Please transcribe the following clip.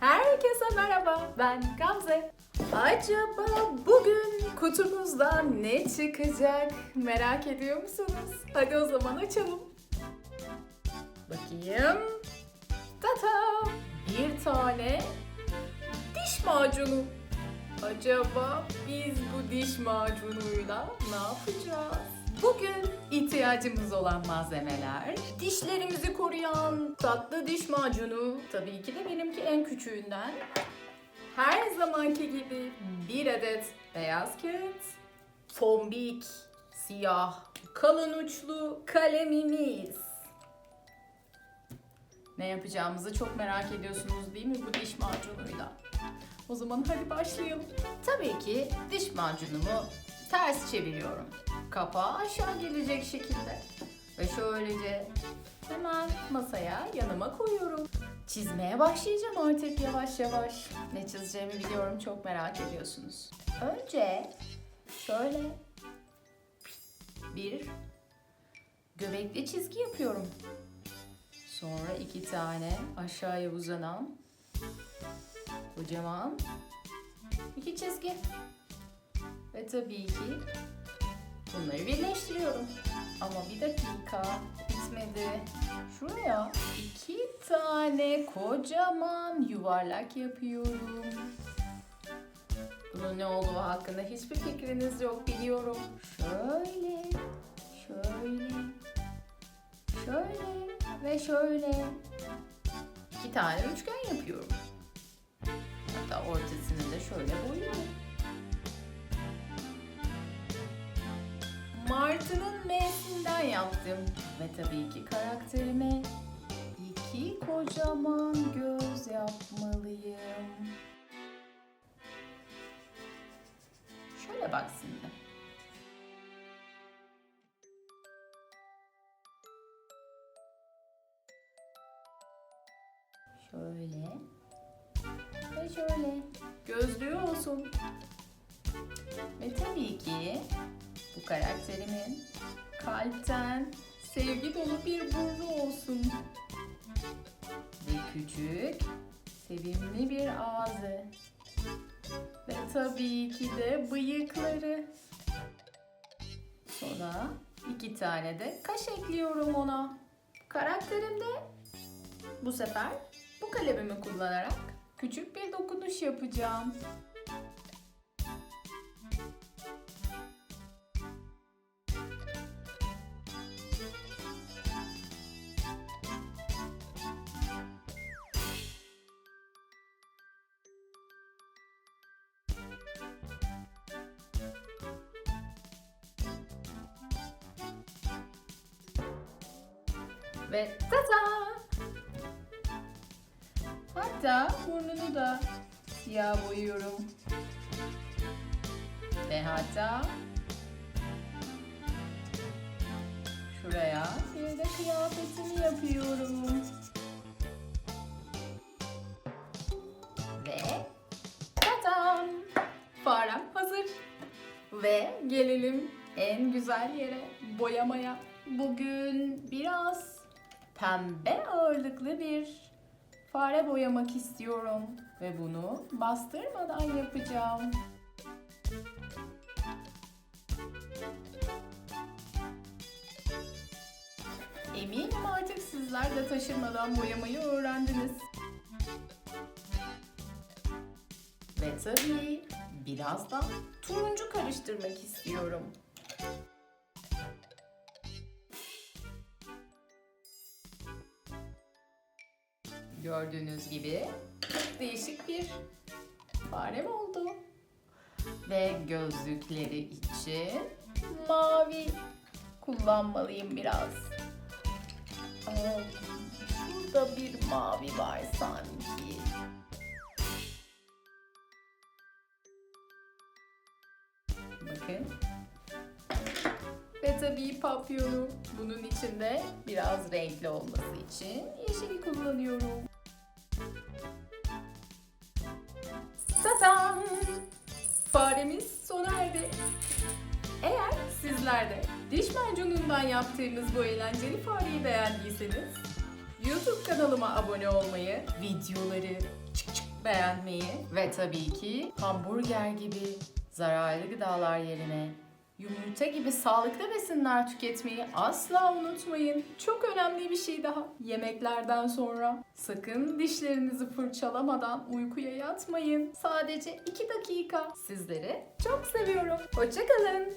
Herkese merhaba, ben Gamze. Acaba bugün kutumuzdan ne çıkacak merak ediyor musunuz? Hadi o zaman açalım. Bakayım. Tata! Bir tane diş macunu. Acaba biz bu diş macunuyla ne yapacağız? Bugün ihtiyacımız olan malzemeler dişlerimizi koruyan tatlı diş macunu. Tabii ki de benimki en küçüğünden. Her zamanki gibi bir adet beyaz kağıt, tombik, siyah, kalın uçlu kalemimiz. Ne yapacağımızı çok merak ediyorsunuz değil mi bu diş macunuyla? O zaman hadi başlayalım. Tabii ki diş macunumu ters çeviriyorum. Kapağı aşağı gelecek şekilde. Ve şöylece hemen masaya yanıma koyuyorum. Çizmeye başlayacağım artık yavaş yavaş. Ne çizeceğimi biliyorum çok merak ediyorsunuz. Önce şöyle bir göbekli çizgi yapıyorum. Sonra iki tane aşağıya uzanan kocaman iki çizgi. Ve tabii ki bunları birleştiriyorum. Ama bir dakika bitmedi. Şuraya iki tane kocaman yuvarlak yapıyorum. Bunun ne olduğu hakkında hiçbir fikriniz yok biliyorum. Şöyle, şöyle, şöyle ve şöyle. İki tane üçgen yapıyorum. Hatta ortasını da şöyle M'sinden yaptım. Ve tabii ki karakterime iki kocaman göz yapmalıyım. Şöyle bak şimdi. Şöyle ve şöyle. Gözlüğü olsun. Ve tabii ki bu karakterimin kalpten sevgi dolu bir burnu olsun. Ve küçük, sevimli bir ağzı. Ve tabii ki de bıyıkları. Sonra iki tane de kaş ekliyorum ona. Karakterimde bu sefer bu kalemimi kullanarak küçük bir dokunuş yapacağım. Ve tata! Hatta burnunu da siyah boyuyorum. Ve hatta şuraya bir de kıyafetini yapıyorum. Ve tatam! Farem hazır. Ve gelelim en güzel yere boyamaya. Bugün biraz pembe ağırlıklı bir fare boyamak istiyorum ve bunu bastırmadan yapacağım. Eminim artık sizler de taşırmadan boyamayı öğrendiniz. Ve tabii biraz da turuncu karıştırmak istiyorum. Gördüğünüz gibi değişik bir farem oldu. Ve gözlükleri için mavi kullanmalıyım biraz. Aa, şurada bir mavi var sanki. Tabii papyonu bunun içinde biraz renkli olması için yeşili kullanıyorum. Tadam! Faremiz sona erdi. Eğer sizler de diş macunundan yaptığımız bu eğlenceli fareyi beğendiyseniz YouTube kanalıma abone olmayı, videoları çık çık beğenmeyi ve tabii ki hamburger gibi zararlı gıdalar yerine yumurta gibi sağlıklı besinler tüketmeyi asla unutmayın. Çok önemli bir şey daha. Yemeklerden sonra sakın dişlerinizi fırçalamadan uykuya yatmayın. Sadece 2 dakika. Sizleri çok seviyorum. Hoşçakalın.